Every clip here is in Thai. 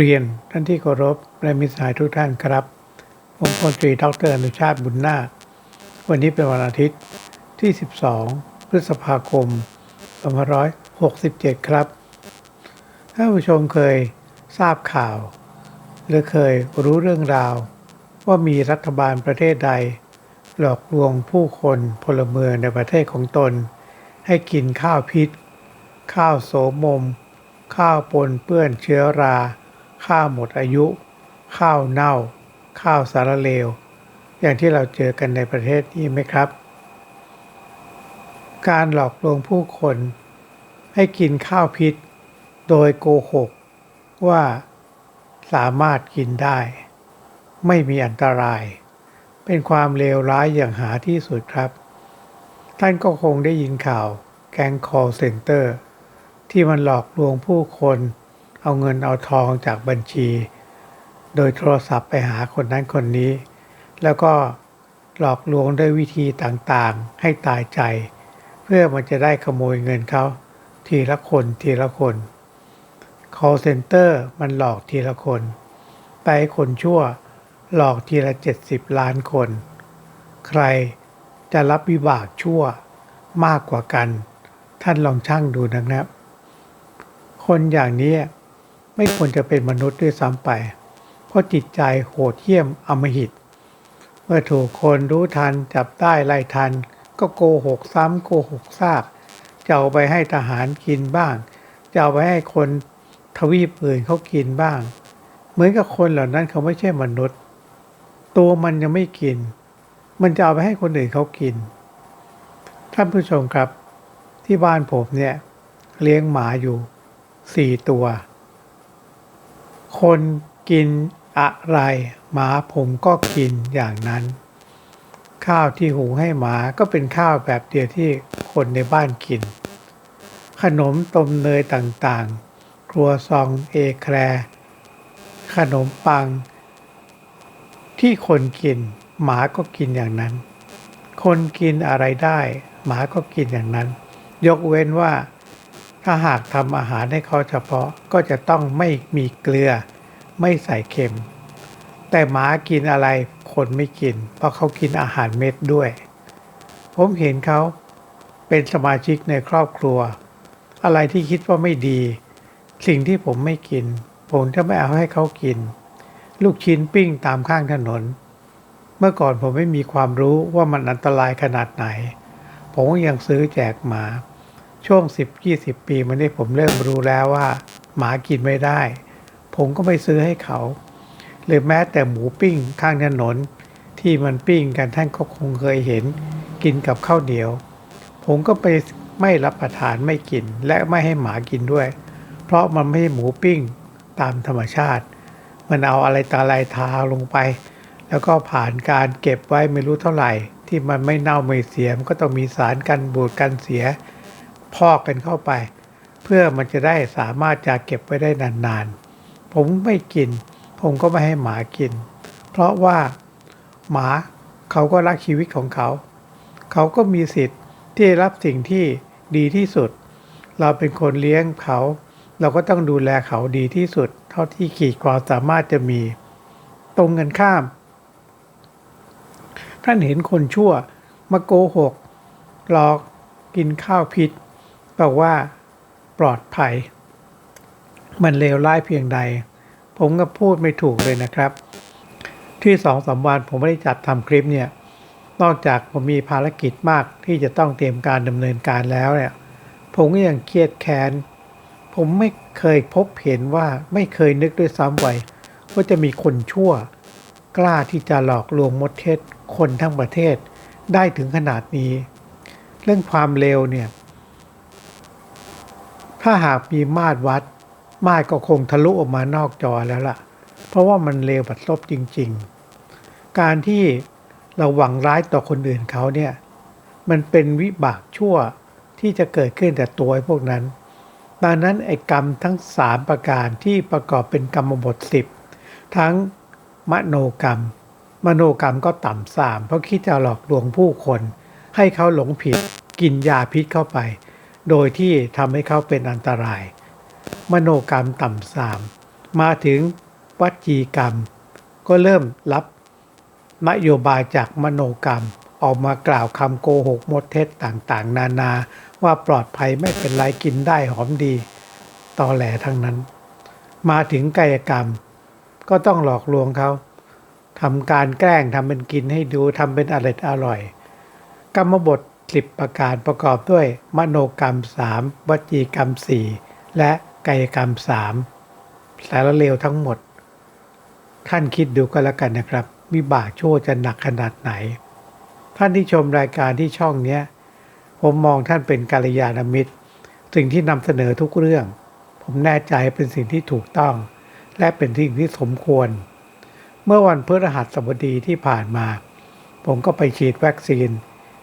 เรียนท่านที่เคารพและมิตรสหายทุกท่านครับ ผมพลตรีดรอนุชาติบุญนาค วันนี้เป็นวันอาทิตย์ที่ 12 พฤษภาคม2567 ครับท่านผู้ชมเคยทราบข่าว หรือเคยรู้เรื่องราว ว่ามีรัฐบาลประเทศใด หลอกลวงผู้คนพลเมืองในประเทศของตน ให้กินข้าวพิษ ข้าวโสมม ข้าวปนเปื้อนเชื้อรา ข้าวหมดอายุ ข้าวเน่า ข้าวสารเลว อย่างที่เราเจอกันในประเทศนี้ไหมครับ การหลอกลวงผู้คนให้กินข้าวพิษ โดยโกหก ว่าสามารถกินได้ ไม่มีอันตราย เป็นความเลวร้ายอย่างหาที่สุดครับ ท่านก็คงได้ยินข่าวแก๊ง call center ที่มันหลอกลวงผู้คน เอาเงินเอาทองจากบัญชี โดยโทรศัพท์ไปหาคนนั้นคนนี้ แล้วก็หลอกลวงด้วยวิธีต่างๆ ให้ตายใจ เพื่อมันจะได้ขโมยเงินเขา ทีละคนทีละคน call center มันหลอกทีละคน ไปคนชั่วหลอกทีละ 70 ล้านคน ใครจะรับวิบากชั่วมากกว่ากัน ท่านลองช่างดูนะครับ คนอย่างนี้ ไม่ควรจะเป็นมนุษย์ด้วยซ้ำไป เพราะจิตใจโหดเหี้ยมอำมหิต เมื่อถูกคนรู้ทันจับได้ไล่ทัน ก็โกหกซ้ำโกหกซากจะเอาไปให้ทหารกินบ้าง จะเอาไปให้คนทวีปอื่นเขากินบ้าง เหมือนกับคนเหล่านั้นเขาไม่ใช่มนุษย์ ตัวมันยังไม่กิน มันจะเอาไปให้คนอื่นเขากิน ท่านผู้ชมครับ ที่บ้านผมเนี่ย เลี้ยงหมาอยู่สี่ตัว คนกินอะไร หมาผมก็กินอย่างนั้น ข้าวที่หุงให้หมาก็เป็นข้าวแบบเดียวที่คนในบ้านกิน ขนมต้มเนยต่างๆ ครัวซองเอแคร ขนมปัง ที่คนกิน หมาก็กินอย่างนั้น คนกินอะไรได้ หมาก็กินอย่างนั้น ยกเว้นว่า ถ้าหากทำอาหารให้เขาเฉพาะก็จะต้องไม่มีเกลือ ไม่ใส่เค็ม แต่หมากินอะไรคนไม่กิน เพราะเขากินอาหารเม็ดด้วย ผมเห็นเขาเป็นสมาชิกในครอบครัว อะไรที่คิดว่าไม่ดี สิ่งที่ผมไม่กิน ผมจะไม่เอาให้เขากิน ลูกชิ้นปิ้งตามข้างถนน เมื่อก่อนผมไม่มีความรู้ว่ามันอันตรายขนาดไหน ผมก็ยังซื้อแจกหมา ช่วง 10-20 ปีมานี้ผมเริ่มรู้แล้วว่า หมากินไม่ได้ ผมก็ไม่ซื้อให้เขา หรือแม้แต่หมูปิ้งข้างถนน ที่มันปิ้งกันท่านก็คงเคยเห็น กินกับข้าวเหนียว ผมก็ไปไม่รับประทานไม่กินและไม่ให้หมากินด้วย เพราะมันไม่ใช่หมูปิ้งตามธรรมชาติ มันเอาอะไรตาอะไรทาลงไป แล้วก็ผ่านการเก็บไว้ไม่รู้เท่าไหร่ ที่มันไม่เน่าไม่เสียมันก็ต้องมีสารกันบูดกันเสีย พอกกันเข้าไป เพื่อมันจะได้สามารถจะเก็บไว้ได้นานๆ ผมไม่กิน ผมก็ไม่ให้หมากิน เพราะว่าหมาเขาก็รักชีวิตของเขา เขาก็มีสิทธิ์ที่รับสิ่งที่ดีที่สุด เราเป็นคนเลี้ยงเขา เราก็ต้องดูแลเขาดีที่สุด เท่าที่ขีดความสามารถจะมี ตรงกันข้าม ท่านเห็นคนชั่วมาโกหกหลอกกินข้าวพิษ บอกว่า ปลอดภัย มันเลวร้ายเพียงใด ผมก็พูดไม่ถูกเลยนะครับ ที่สองสามวันผมไม่ได้จัดทำคลิปเนี่ย นอกจากผมมีภารกิจมากที่จะต้องเตรียมการดำเนินการแล้วเนี่ย ผมก็ยังเครียดแค้น ผมไม่เคยพบเห็นว่าไม่เคยนึกด้วยซ้ำไว้ว่าจะมีคนชั่ว กล้าที่จะหลอกลวงมดเทศคนทั้งประเทศได้ถึงขนาดนี้ เรื่องความเลวเนี่ย ถ้าหากมีมาตรวัด มาตรก็คงทะลุออกมานอกจอแล้วล่ะ เพราะว่ามันเลวบัดซบจริง ๆ การที่เราหวังร้ายต่อคนอื่นเขาเนี่ย มันเป็นวิบากชั่วที่จะเกิดขึ้นแต่ตัวไอ้พวกนั้น ดังนั้นไอ้กรรมทั้งสามประการที่ประกอบเป็นกรรมบทสิบทั้งมโนกรรม มโนกรรมก็ต่ำสามเพราะคิดจะหลอกลวงผู้คน ให้เขาหลงผิดกินยาพิษเข้าไป โดยที่ทำให้เขาเป็นอันตราย มโนกรรมต่ำสาม มาถึงวัจีกรรม ก็เริ่มรับนโยบายจากมโนกรรมออกมากล่าวคำโกหกมดเท็จต่างๆ นานาว่าปลอดภัยไม่เป็นไรกินได้หอมดีตอแหลทั้งนั้น มาถึงกายกรรม ก็ต้องหลอกลวงเขาทำการแกล้งทำเป็นกินให้ดูทำเป็นอร่อยอร่อย กรรมบท สิบประการประกอบด้วยมโนกรรมสามวจีกรรมสี่และกายกรรมสามสารเลวทั้งหมด ท่านคิดดูก็แล้วกันนะครับ วิบากโชคจะหนักขนาดไหน ท่านที่ชมรายการที่ช่องเนี้ยผมมองท่านเป็นกัลยาณมิตร สิ่งที่นำเสนอทุกเรื่อง ผมแน่ใจเป็นสิ่งที่ถูกต้อง และเป็นสิ่งที่สมควร เมื่อวันพฤหัสบดีที่ผ่านมา ผมก็ไปฉีดวัคซีน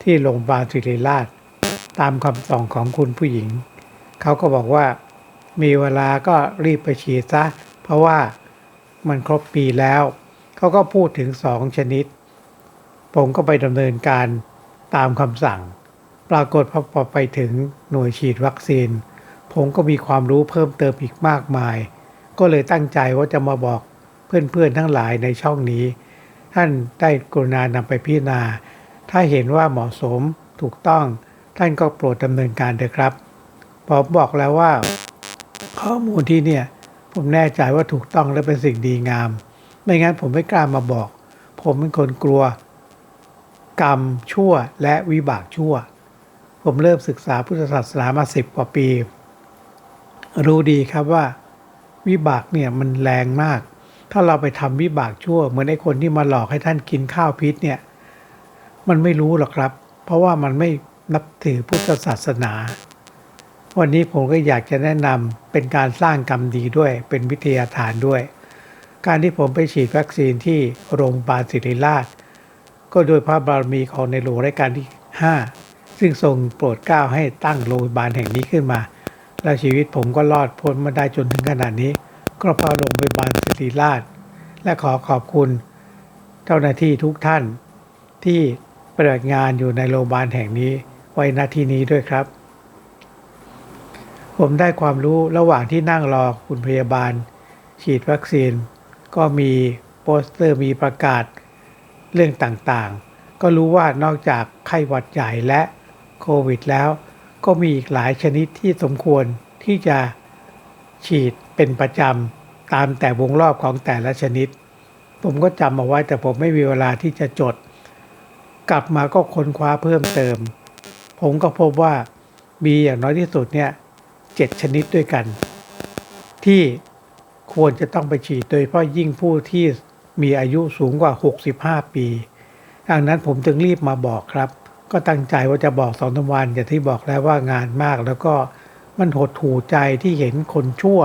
ที่โรงพยาบาลศิริราช ตามคำสั่งของคุณผู้หญิง เขาก็บอกว่ามีเวลาก็รีบไปฉีดซะ เพราะว่ามันครบปีแล้ว เขาก็พูดถึงสองชนิด ผมก็ไปดำเนินการตามคำสั่ง ปรากฏพอพอไปถึงหน่วยฉีดวัคซีน ผมก็มีความรู้เพิ่มเติมอีกมากมาย ก็เลยตั้งใจว่าจะมาบอกเพื่อนๆทั้งหลายในช่องนี้ ท่านได้กรุณานำไปพิจารณา ถ้าเห็นว่าเหมาะสมถูกต้อง ท่านก็โปรดดำเนินการเถอะครับผมบอกแล้วว่า ข้อมูลที่เนี่ยผมแน่ใจว่าถูกต้องและเป็นสิ่งดีงาม ไม่งั้นผมไม่กล้ามาบอก ผมเป็นคนกลัว กรรมชั่วและวิบากชั่ว ผมเริ่มศึกษาพุทธศาสนามาสิบกว่าปี รู้ดีครับว่า วิบากเนี่ยมันแรงมาก ถ้าเราไปทำวิบากชั่ว เหมือนไอ้คนที่มาหลอกให้ท่านกินข้าวพิษเนี่ย มันไม่รู้หรอกครับ เพราะว่ามันไม่นับถือพุทธศาสนา วันนี้ผมก็อยากจะแนะนำเป็นการสร้างกรรมดีด้วย เป็นวิทยาทานด้วย การที่ผมไปฉีดวัคซีนที่โรงพยาบาลศิริราช ก็โดยพระบารมีของในหลวงรัชกาลที่ 5 ซึ่งทรงโปรดเกล้าให้ตั้งโรงพยาบาลแห่งนี้ขึ้นมา และชีวิตผมก็รอดพ้นมาได้จนถึงขนาดนี้ ก็เพราะโรงพยาบาลศิริราช และขอขอบคุณ เจ้าหน้าที่ทุกท่านที่ ฏิบัติงานอยู่ในโรงพยาบาลแห่งนี้ไว้ณที่นี้ด้วยครับ ผมได้ความรู้ระหว่างที่นั่งรอคุณพยาบาล ฉีดวัคซีน ก็มีโปสเตอร์มีประกาศเรื่องต่างๆ ก็รู้ว่านอกจากไข้หวัดใหญ่และโควิดแล้ว ก็มีอีกหลายชนิดที่สมควรที่จะฉีดเป็นประจำตามแต่วงรอบของแต่ละชนิด ผมก็จำเอาไว้แต่ผมไม่มีเวลาที่จะจด กลับมาก็ค้นคว้าเพิ่มเติม ผมก็พบว่ามีอย่างน้อยที่สุดเนี่ยเจ็ดชนิดด้วยกัน ที่ควรจะต้องไปฉีดโดยเฉพาะยิ่งผู้ที่มีอายุสูงกว่า 65 ปี ดังนั้นผมจึงรีบมาบอกครับ ก็ตั้งใจว่าจะบอกสองวันอย่างที่บอกแล้วว่างานมาก แล้วก็มันหดหูใจที่เห็นคนชั่ว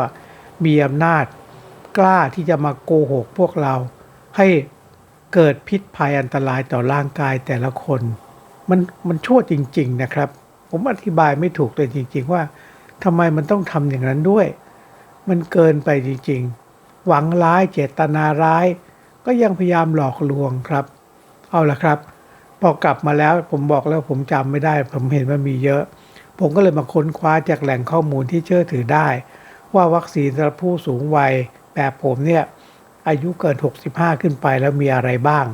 มีอำนาจ กล้าที่จะมาโกหกพวกเรา ให้ เกิดพิษภัยอันตรายต่อร่างกายแต่ละคน มันมันชั่วจริง ๆ นะครับ ผมอธิบายไม่ถูกเลยจริง ๆ ว่าทำไมมันต้องทำอย่างนั้นด้วย มันเกินไปจริง ๆ หวังร้ายเจตนาร้าย ก็ยังพยายามหลอกลวงครับ เอาละครับ พอกลับมาแล้วผมบอกแล้วผมจำไม่ได้ ผมเห็นว่ามีเยอะ ผมก็เลยมาค้นคว้าจากแหล่งข้อมูลที่เชื่อถือได้ ว่าวัคซีนสำหรับผู้สูงวัยแบบผมเนี่ย อายุเกิน 65 ขึ้นไปแล้วมีอะไรบ้าง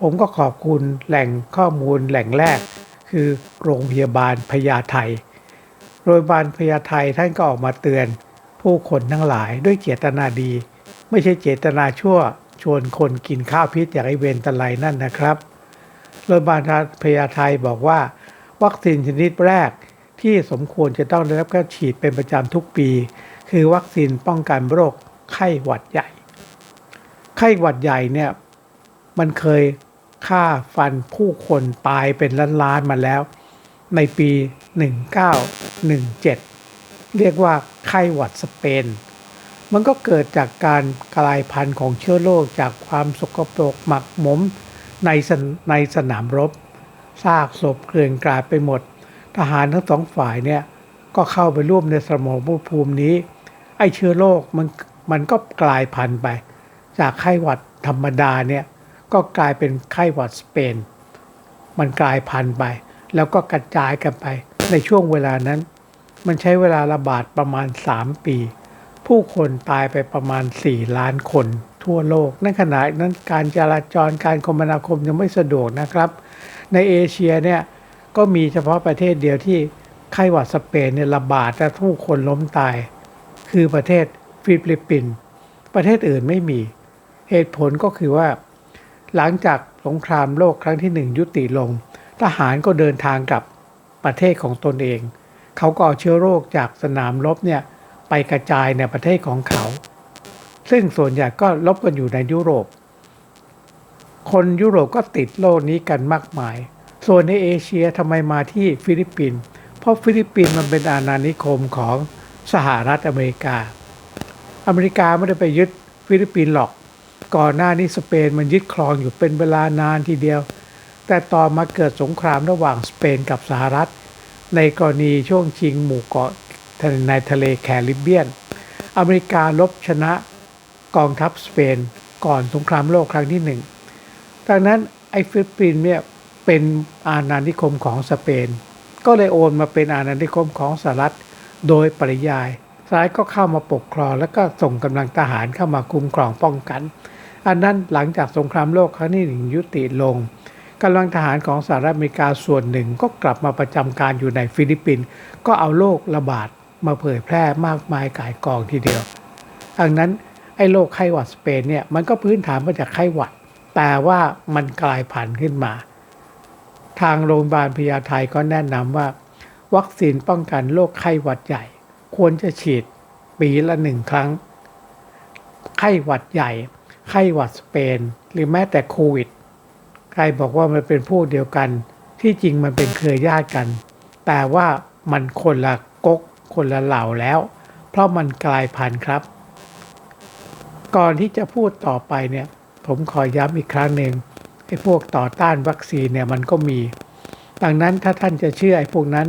ผมก็ขอบคุณแหล่งข้อมูลแหล่งแรก คือโรงพยาบาลพญาไทโรงพยาบาลพญาไทท่านก็ออกมาเตือน ผู้คนทั้งหลายด้วยเจตนาดี ไม่ใช่เจตนาชั่วชวนคนกินข้าวพิษอย่างไอเวนตะไลนั่นนะครับ โรงพยาบาลพญาไทบอกว่า วัคซีนชนิดแรกที่สมควรจะต้องได้รับการฉีดเป็นประจำทุกปี คือวัคซีนป้องกันโรคไข้หวัดใหญ่ ข้หวัดใหญ่เนี่ยมันเคยฆ่าฟันผู้คนตายเป็นล้านๆมาแล้ว ในปี 1917 เรียกว่าไข้หวัดสเปน มันก็เกิดจากการกลายพันธุ์ของเชื้อโรคจากความสกปรกหมักหมมในในสนามรบซากศพเกลื่อนกลาดไปหมด ทหารทั้งสองฝ่ายเนี่ยก็เข้าไปร่วมในสมรภูมินี้ ไอเชื้อโรคมันมันก็กลายพันธุ์ไป จากไข้หวัดธรรมดาเนี่ยก็กลายเป็นไข้หวัดสเปน มันกลายพันธุ์ไป แล้วก็กระจายกันไป ในช่วงเวลานั้น มันใช้เวลาระบาดประมาณ 3 ปี ผู้คนตายไปประมาณ 4 ล้านคนทั่วโลก ในขณะนั้นการจราจรการคมนาคมยังไม่สะดวกนะครับ ในเอเชียเนี่ยก็มีเฉพาะประเทศเดียวที่ไข้หวัดสเปนเนี่ยระบาดและผู้คนล้มตาย คือประเทศฟิลิปปินส์ประเทศอื่นไม่มี เหตุผลก็คือว่า หลังจากสงครามโลกครั้งที่หนึ่งยุติลง ทหารก็เดินทางกลับประเทศของตนเอง เขาก็เอาเชื้อโรคจากสนามรบเนี่ยไปกระจายในประเทศของเขา ซึ่งส่วนใหญ่ก็ลบกันอยู่ในยุโรป คนยุโรปก็ติดโรคนี้กันมากมาย ส่วนในเอเชียทำไมมาที่ฟิลิปปินส์ เพราะฟิลิปปินส์มันเป็นอาณานิคมของสหรัฐอเมริกา อเมริกาไม่ได้ไปยึดฟิลิปปินส์หรอก ก่อนหน้านี้สเปนมันยึดครองอยู่เป็นเวลานานทีเดียว แต่ต่อมาเกิดสงครามระหว่างสเปนกับสหรัฐ ในกรณีช่วงชิงหมู่เกาะในทะเลแคริบเบียน อเมริกาลบชนะกองทัพสเปนก่อนสงครามโลกครั้งที่หนึ่งดังนั้นไอ้ฟิลิปปินส์เนี่ยเป็นอาณานิคมของสเปน ก็เลยโอนมาเป็นอาณานิคมของสหรัฐโดยปริยายสหรัฐก็เข้ามาปกครอง แล้วก็ส่งกำลังทหารเข้ามาคุ้มครองป้องกัน อันนั้นหลังจากสงครามโลกครั้งที่หนึ่งยุติลงกำลังทหารของสหรัฐอเมริกาส่วนหนึ่งก็กลับมาประจำการอยู่ในฟิลิปปินส์ก็เอาโรคระบาดมาเผยแพร่มากมายกายกองทีเดียวดังนั้นไอ้โรคไข้หวัดสเปนเนี่ยมันก็พื้นฐานมาจากไข้หวัด แต่ว่ามันกลายพันธุ์ขึ้นมา ทางโรงพยาบาลพญาไทก็แนะนำว่า วัคซีนป้องกันโรคไข้หวัดใหญ่ ควรจะฉีดปีละหนึ่งครั้ง ไข้หวัดใหญ่ ไข้หวัดสเปน หรือแม้แต่โควิด ใครบอกว่ามันเป็นพวกเดียวกัน ที่จริงมันเป็นเครือญาติกัน แต่ว่ามันคนละก๊กคนละเหล่าแล้ว เพราะมันกลายพันธุ์ครับ ก่อนที่จะพูดต่อไปเนี่ย ผมขอย้ำอีกครั้งหนึ่งไอ้พวกต่อต้านวัคซีนเนี่ยมันก็มี ดังนั้นถ้าท่านจะเชื่อไอ้พวกนั้น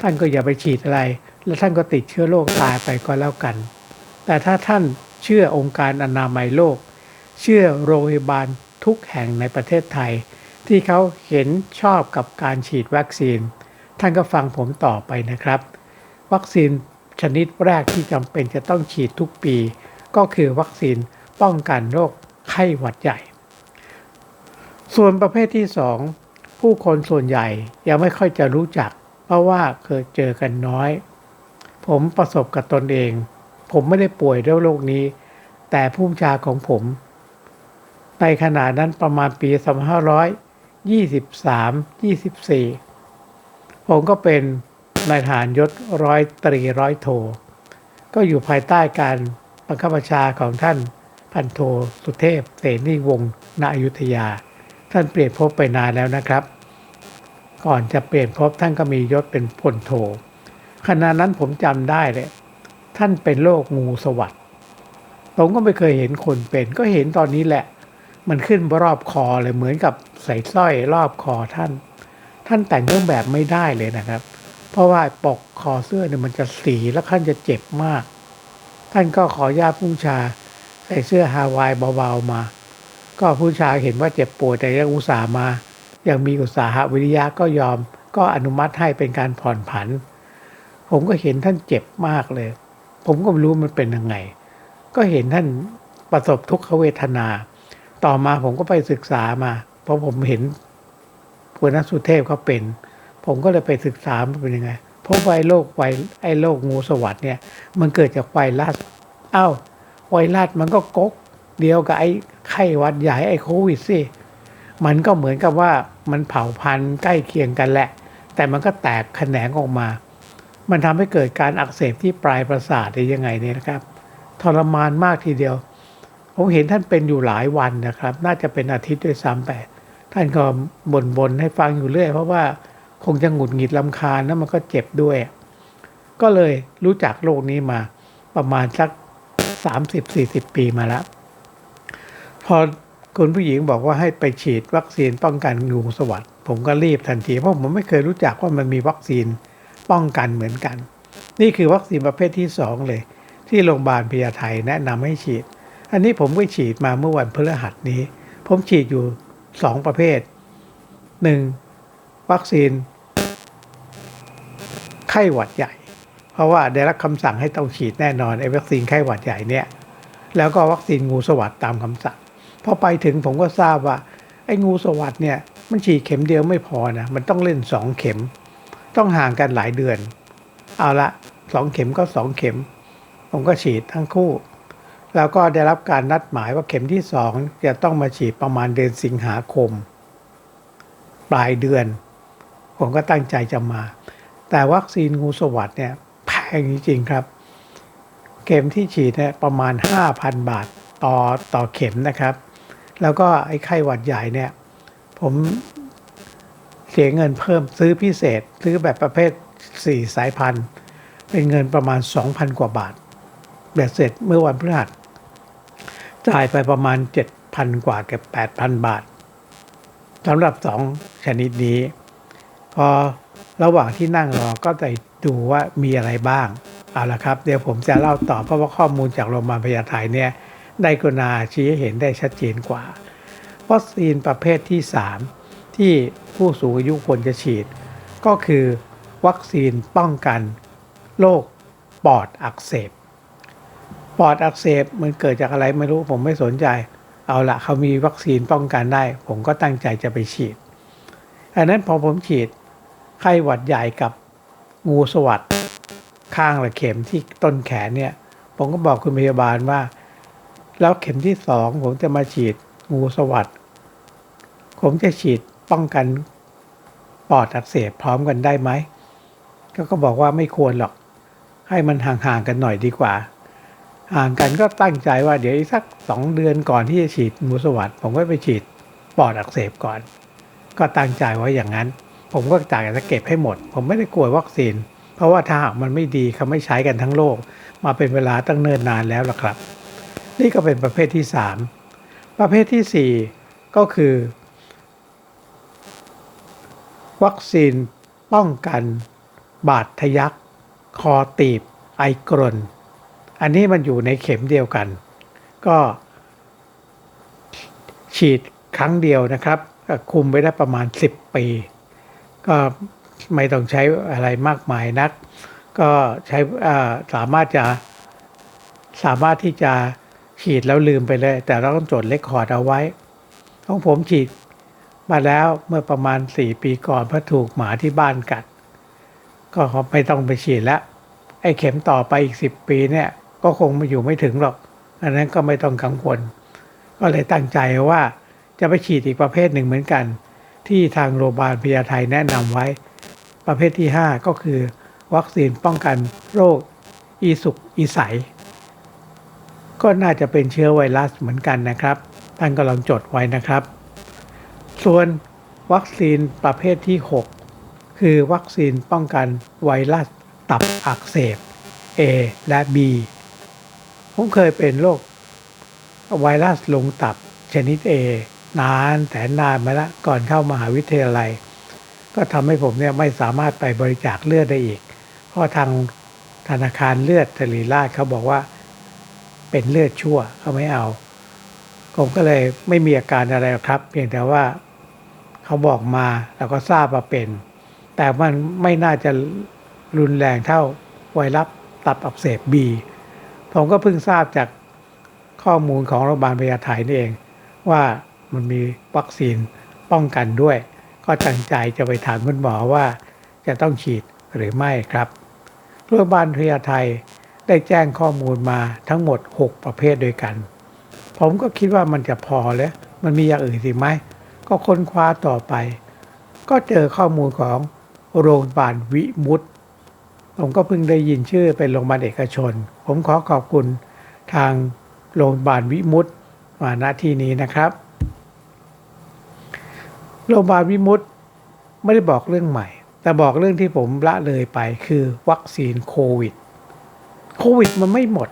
ท่านก็อย่าไปฉีดอะไร แล้วท่านก็ติดเชื้อโรคตายไปก็แล้วกัน แต่ถ้าท่านเชื่อองค์การอนามัยโลก เชื่อโรงพยาบาลทุกแห่งในประเทศไทย ที่เขาเห็นชอบกับการฉีดวัคซีน ท่านก็ฟังผมต่อไปนะครับ วัคซีนชนิดแรกที่จำเป็นจะต้องฉีดทุกปี ก็คือวัคซีนป้องกันโรคไข้หวัดใหญ่ ส่วนประเภทที่ 2 ผู้คนส่วนใหญ่ยังไม่ค่อยจะรู้จัก เพราะว่าเคยเจอกันน้อย ผมประสบกับตนเอง ผมไม่ได้ป่วยด้วยโรคนี้ แต่ผู้บัญชาของผม ในขณะนั้นประมาณปี 2523 24 ผมก็เป็นนายทหารยศร้อยตรีร้อยโท ก็อยู่ภายใต้การบังคับบัญชาของท่านพันโทสุเทพเสนีวงศ์ณอยุธยา ท่านเปลี่ยนภพไปนานแล้วนะครับ ก่อนจะเปลี่ยนภพท่านก็มียศเป็นพลโทขณะนั้นผมจำได้เลยท่านเป็นโรคงูสวัสด์ผมก็ไม่เคยเห็นคนเป็น ก็เห็นตอนนี้แหละ มันขึ้นรอบคอเลยเหมือนกับใส่สร้อยรอบคอท่าน ท่านแต่งเครื่องแบบไม่ได้เลยนะครับ เพราะว่าปกคอเสื้อเนี่ยมันจะสีแล้วท่านจะเจ็บมาก ท่านก็ขอญาติผู้ชาใส่เสื้อฮาวายเบาๆมา ก็ผู้ชาเห็นว่าเจ็บปวดแต่ยังอุตส่าห์มา ยังมีอุตสาหะวิริยะก็ยอม ก็อนุมัติให้เป็นการผ่อนผัน ผมก็เห็นท่านเจ็บมากเลย ผมก็ไม่รู้มันเป็นยังไง ก็เห็นท่านประสบทุกขเวทนา ต่อมาผมก็ไปศึกษามา เพราะผมเห็นหัวน้าสุเทพเขาเป็น ผมก็เลยไปศึกษามันเป็นยังไงเพราะไวโรคไวไอ้โรคงูสวัสดเนี่ย มันเกิดจากไวรัสอ้าวไวรัสมันก็ก๊กเดียวกับไอ้ไข้หวัดใหญ่ไอ้โควิดสิมันก็เหมือนกับว่ามันเผ่าพันธุ์ใกล้เคียงกันแหละ แต่มันก็แตกแขนงออกมา มันทำให้เกิดการอักเสบที่ปลายประสาทได้ยังไงเนี่ยนะครับ ทรมานมากทีเดียว ผมเห็นท่านเป็นอยู่หลายวันนะครับ น่าจะเป็นอาทิตย์ด้วยซ้ำไปท่านก็บ่นๆให้ฟังอยู่เรื่อย เพราะว่าคงจะหงุดหงิดลำคาญแล้วมันก็เจ็บด้วย ก็เลยรู้จักโรคนี้มาประมาณสัก 30-40 ปีมาแล้ว พอคุณผู้หญิงบอกว่าให้ไปฉีดวัคซีนป้องกันงูสวัสด์ผมก็รีบทันที เพราะผมไม่เคยรู้จักว่ามันมีวัคซีนป้องกันเหมือนกัน นี่คือวัคซีนประเภทที่สองเลย ที่โรงพยาบาลพญาไทแนะนำให้ฉีด อันนี้ผมก็ฉีดมาเมื่อวันพฤหัสนี้ ผมฉีดอยู่สองประเภทหนึ่งวัคซีน ไข้หวัดใหญ่ เพราะว่าได้รับคำสั่งให้ต้องฉีดแน่นอนไอ้วัคซีนไข้หวัดใหญ่เนี่ยแล้วก็วัคซีนงูสวัสดตามคำสั่งพอไปถึงผมก็ทราบว่า ไอ้งูสวัสดเนี่ยมันฉีดเข็มเดียวไม่พอนะมันต้องเล่นสองเข็ม ต้องห่างกันหลายเดือน เอาละสองเข็มก็สองเข็ม ผมก็ฉีดทั้งคู่ แล้วก็ได้รับการนัดหมายว่าเข็มที่สองจะต้องมาฉีดประมาณเดือนสิงหาคม ปลายเดือน ผมก็ตั้งใจจะมา แต่วัคซีนงูสวัสดเนี่ยแพงจริงๆครับ เข็มที่ฉีดเนี่ยประมาณ 5,000 บาทต่อต่อเข็มนะครับ แล้วก็ไอ้ไข้หวัดใหญ่เนี่ย ผมเสียเงินเพิ่มซื้อพิเศษ ซื้อแบบประเภท 4 สายพันธุ์ เป็นเงินประมาณ 2,000 กว่าบาทเบ็ดเสร็จเมื่อวันพฤหัส จ่ายไปประมาณ 7,000 กว่าเกือบ8,000 บาทสำหรับ2ชนิดนี้ พอระหว่างที่นั่งรอก็จะดูว่ามีอะไรบ้าง เอาละครับ เดี๋ยวผมจะเล่าต่อเพราะว่าข้อมูลจากโรงพยาบาลพญาไทเนี่ย ได้กรุณาชี้ให้เห็นได้ชัดเจนกว่า วัคซีนประเภทที่ 3 ที่ผู้สูงอายุควรจะฉีด ก็คือวัคซีนป้องกันโรคปอดอักเสบ ปอดอักเสบมันเกิดจากอะไรไม่รู้ผมไม่สนใจ เอาละเขามีวัคซีนป้องกันได้ ผมก็ตั้งใจจะไปฉีดอันนั้นพอผมฉีดไข้หวัดใหญ่กับงูสวัสดข้างละเข็มที่ต้นแขนเนี่ย ผมก็บอกคุณพยาบาลว่า แล้วเข็มที่สองผมจะมาฉีดงูสวัสดผมจะฉีดป้องกันปอดอักเสบพร้อมกันได้ไหมก็ก็บอกว่าไม่ควรหรอก ให้มันห่างๆกันหน่อยดีกว่า ห่างกันก็ตั้งใจว่าเดี๋ยวอีกสักสองเดือนก่อนที่จะฉีดงูสวัสดผมก็ไปฉีดปอดอักเสบก่อน ก็ตั้งใจไว้อย่างนั้น ผมก็จ่ายจะเก็บให้หมด ผมไม่ได้กลัววัคซีน เพราะว่าถ้าหากมันไม่ดีเขาไม่ใช้กันทั้งโลก มาเป็นเวลาตั้งเนิ่นนานแล้วล่ะครับ นี่ก็เป็นประเภทที่ 3 ประเภททีสี่4 ก็คือ วัคซีนป้องกัน บาดทะยัก คอตีบ ไอกรน อันนี้มันอยู่ในเข็มเดียวกัน ก็ฉีดครั้งเดียวนะครับคุมไว้ได้ประมาณ 10 ปี ก็ไม่ต้องใช้อะไรมากมายนัก ก็ใช้สามารถจะสามารถที่จะฉีดแล้วลืมไปเลย แต่เราต้องจดเลคคอร์ดเอาไว้ ของผมฉีดมาแล้วเมื่อประมาณ 4 ปีก่อนเพราะถูกหมาที่บ้านกัด ก็ไม่ต้องไปฉีดแล้วไอ้เข็มต่อไปอีก 10 ปีเนี่ย ก็คงมาอยู่ไม่ถึงหรอก อันนั้นก็ไม่ต้องกังวล ก็เลยตั้งใจว่าจะไปฉีดอีกประเภทหนึ่งเหมือนกัน ที่ทางโรงพยาบาลพญาไทยแนะนำไว้ ประเภทที่ 5 ก็คือ วัคซีนป้องกันโรคอีสุกอีใส ก็น่าจะเป็นเชื้อไวรัสเหมือนกันนะครับ ท่านก็ลองจดไว้นะครับ ส่วนวัคซีนประเภทที่ 6 คือวัคซีนป้องกันไวรัสตับอักเสบ A และ B ผมเคยเป็นโรคไวรัสลงตับชนิด A นานแต่นานมาแล้วก่อนเข้ามหาวิทยาลัย ก็ทำให้ผมเนี่ยไม่สามารถไปบริจาคเลือดได้อีก เพราะทางธนาคารเลือดทรีราชเขาบอกว่าเป็นเลือดชั่วเขาไม่เอา ผมก็เลยไม่มีอาการอะไรครับ เพียงแต่ว่าเขาบอกมาแล้วก็ทราบว่าเป็น แต่มันไม่น่าจะรุนแรงเท่าไวรัสตับอักเสบบี ผมก็เพิ่งทราบจากข้อมูลของโรงพยาบาลพญาไทนี่เอง ว่ามันมีวัคซีนป้องกันด้วย ก็ตั้งใจจะไปถามคุณหมอว่าจะต้องฉีดหรือไม่ครับโรงพยาบาลพญาไทได้แจ้งข้อมูลมาทั้งหมด 6 ประเภทด้วยกัน ผมก็คิดว่ามันจะพอแล้ว มันมีอย่างอื่นสิไหม ก็ค้นคว้าต่อไป ก็เจอข้อมูลของโรงพยาบาลวิมุตผมก็เพิ่งได้ยินชื่อเป็นโรงพยาบาลเอกชน ผมขอขอบคุณทางโรงพยาบาลวิมุตมาณที่นี้นะครับ โรงพยาบาลวิมุตไม่ได้บอกเรื่องใหม่ แต่บอกเรื่องที่ผมละเลยไปคือวัคซีนโควิด โควิดมันไม่หมด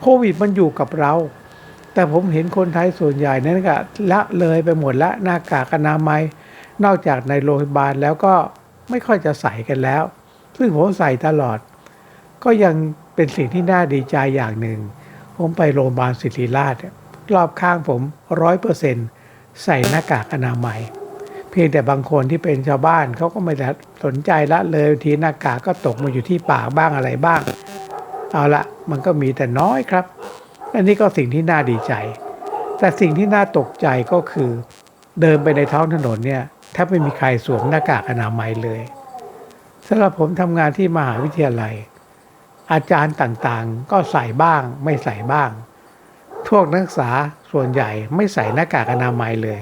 โควิดมันอยู่กับเรา แต่ผมเห็นคนไทยส่วนใหญ่นั้นก็ละเลยไปหมดละหน้ากากอนามัย นอกจากในโรงพยาบาลแล้วก็ไม่ค่อยจะใส่กันแล้ว ซึ่งผมใส่ตลอด ก็ยัง เป็นสิ่งที่น่าดีใจอย่างหนึ่ง ผมไปโรงพยาบาลศิริราชรอบข้างผมร้อยเปอร์เซ็นต์ใส่หน้ากากอนามัย เพียงแต่บางคนที่เป็นชาวบ้านเขาก็ไม่ได้สนใจละเลยทีหน้ากากก็ตกมาอยู่ที่ปากบ้างอะไรบ้าง เอาละมันก็มีแต่น้อยครับอันนี้ก็สิ่งที่น่าดีใจ แต่สิ่งที่น่าตกใจก็คือ เดินไปในท้องถนนเนี่ยแทบไม่มีใครสวมหน้ากากอนามัยเลยสำหรับผมทำงานที่มหาวิทยาลัย อาจารย์ต่างๆ ก็ใส่บ้างไม่ใส่บ้างพวกนักศึกษาส่วนใหญ่ไม่ใส่หน้ากากอนามัยเลย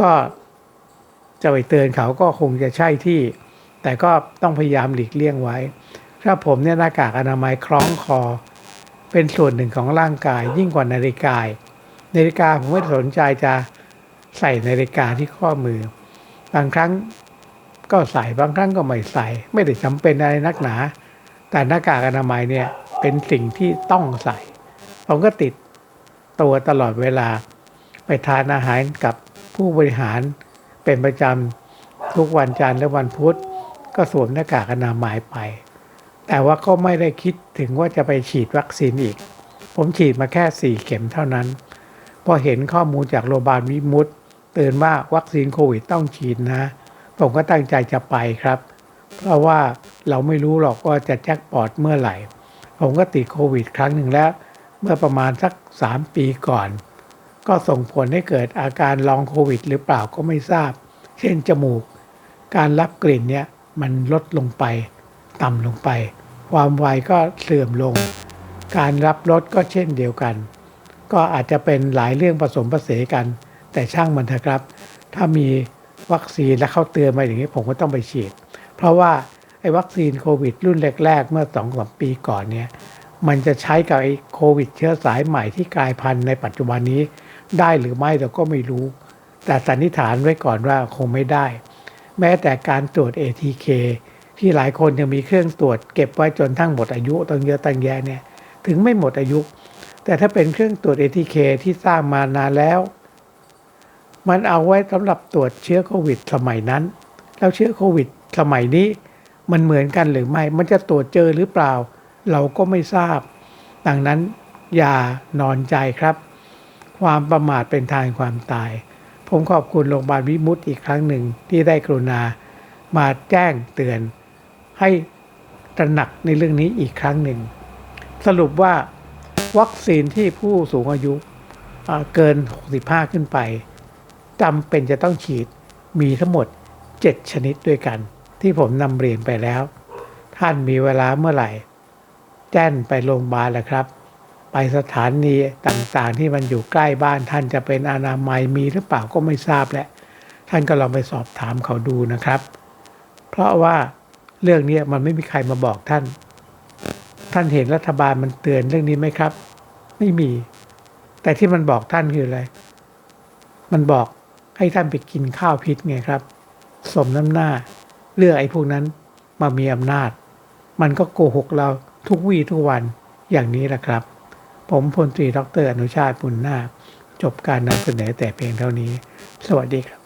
ก็จะไปเตือนเขาก็คงจะใช่ที่ แต่ก็ต้องพยายามหลีกเลี่ยงไว้ ถ้าผมเนี่ยหน้ากากอนามัยคล้องคอ เป็นส่วนหนึ่งของร่างกายยิ่งกว่านาฬิกา นาฬิกาผมไม่สนใจจะใส่นาฬิกาที่ข้อมือ บางครั้งก็ใส่บางครั้งก็ไม่ใส่ ไม่ได้จำเป็นอะไรนักหนา แต่หน้ากากอนามัยเนี่ยเป็นสิ่งที่ต้องใส่ ผมก็ติดตัวตลอดเวลา ไปทานอาหารกับผู้บริหารเป็นประจำทุกวันจันทร์และวันพุธ ก็สวมหน้ากากอนามัยไป แต่ว่าก็ไม่ได้คิดถึงว่าจะไปฉีดวัคซีนอีก ผมฉีดมาแค่ 4 เข็มเท่านั้น พอเห็นข้อมูลจากโรงพยาบาลวิมุตเตือนว่าวัคซีนโควิดต้องฉีดนะ ผมก็ตั้งใจจะไปครับ เพราะว่าเราไม่รู้หรอกว่าจะแจ็คปอตเมื่อไหร่ ผมก็ติดโควิดครั้งหนึ่งแล้ว เมื่อประมาณสัก 3 ปีก่อน ก็ส่งผลให้เกิดอาการลองโควิด หรือเปล่าก็ไม่ทราบ เช่นจมูก การรับกลิ่นเนี่ยมันลดลงไป ต่ำลงไป ความไวก็เสื่อมลง การรับรสก็เช่นเดียวกัน ก็อาจจะเป็นหลายเรื่องผสมผสานกัน แต่ช่างมันเถอะครับ ถ้ามีวัคซีนและเข้าเตือนมาอย่างนี้ผมก็ต้องไปฉีด เพราะว่าไอ้วัคซีนโควิด รุ่นแรก ๆ เมื่อสองสามปีก่อนเนี่ยมันจะใช้กับไอ้โควิด เชื้อสายใหม่ที่กลายพันธุ์ในปัจจุบันนี้ได้หรือไม่เราก็ไม่รู้ แต่สันนิษฐานไว้ก่อนว่าคงไม่ได้ แม้แต่การตรวจ ATK ที่หลายคนยังมีเครื่องตรวจเก็บไว้จนทั้งหมดอายุตั้งเยอะตั้งแยะเนี่ยถึงไม่หมดอายุ แต่ถ้าเป็นเครื่องตรวจ ATK ที่สร้างมานานแล้ว มันเอาไว้สำหรับตรวจเชื้อโควิด สมัยนั้น แล้วเชื้อโควิด สมัยนี้มันเหมือนกันหรือไม่ มันจะตรวจเจอหรือเปล่า เราก็ไม่ทราบ ดังนั้นอย่านอนใจครับ ความประมาทเป็นทางความตาย ผมขอบคุณโรงพยาบาลวิมุตติอีกครั้งหนึ่งที่ได้กรุณา มาแจ้งเตือน ให้ตระหนักในเรื่องนี้อีกครั้งหนึ่ง สรุปว่าวัคซีนที่ผู้สูงอายุเกิน 65 ขึ้นไปจำเป็นจะต้องฉีดมีทั้งหมด 7 ชนิดด้วยกัน ที่ผมนำเรียนไปแล้ว ท่านมีเวลาเมื่อไหร่ แจ้งไปโรงพยาบาลแหละครับ ไปสถานีต่างๆ ที่มันอยู่ใกล้บ้านท่านจะเป็นอนามัยมีหรือเปล่าก็ไม่ทราบแหละ ท่านก็ลองไปสอบถามเขาดูนะครับ เพราะว่าเรื่องนี้มันไม่มีใครมาบอกท่าน ท่านเห็นรัฐบาลมันเตือนเรื่องนี้ไหมครับ ไม่มี แต่ที่มันบอกท่านคืออะไร มันบอกให้ท่านไปกินข้าวพิษไงครับ สมน้ำหน้า เลือกไอ้พวกนั้นมามีอำนาจ มันก็โกหกเราทุกวี่ทุกวันอย่างนี้แหละครับ ผมพลตรีดรอนุชาติปุณนาคจบการนำเสนอแต่เพียงเท่านี้ สวัสดีครับ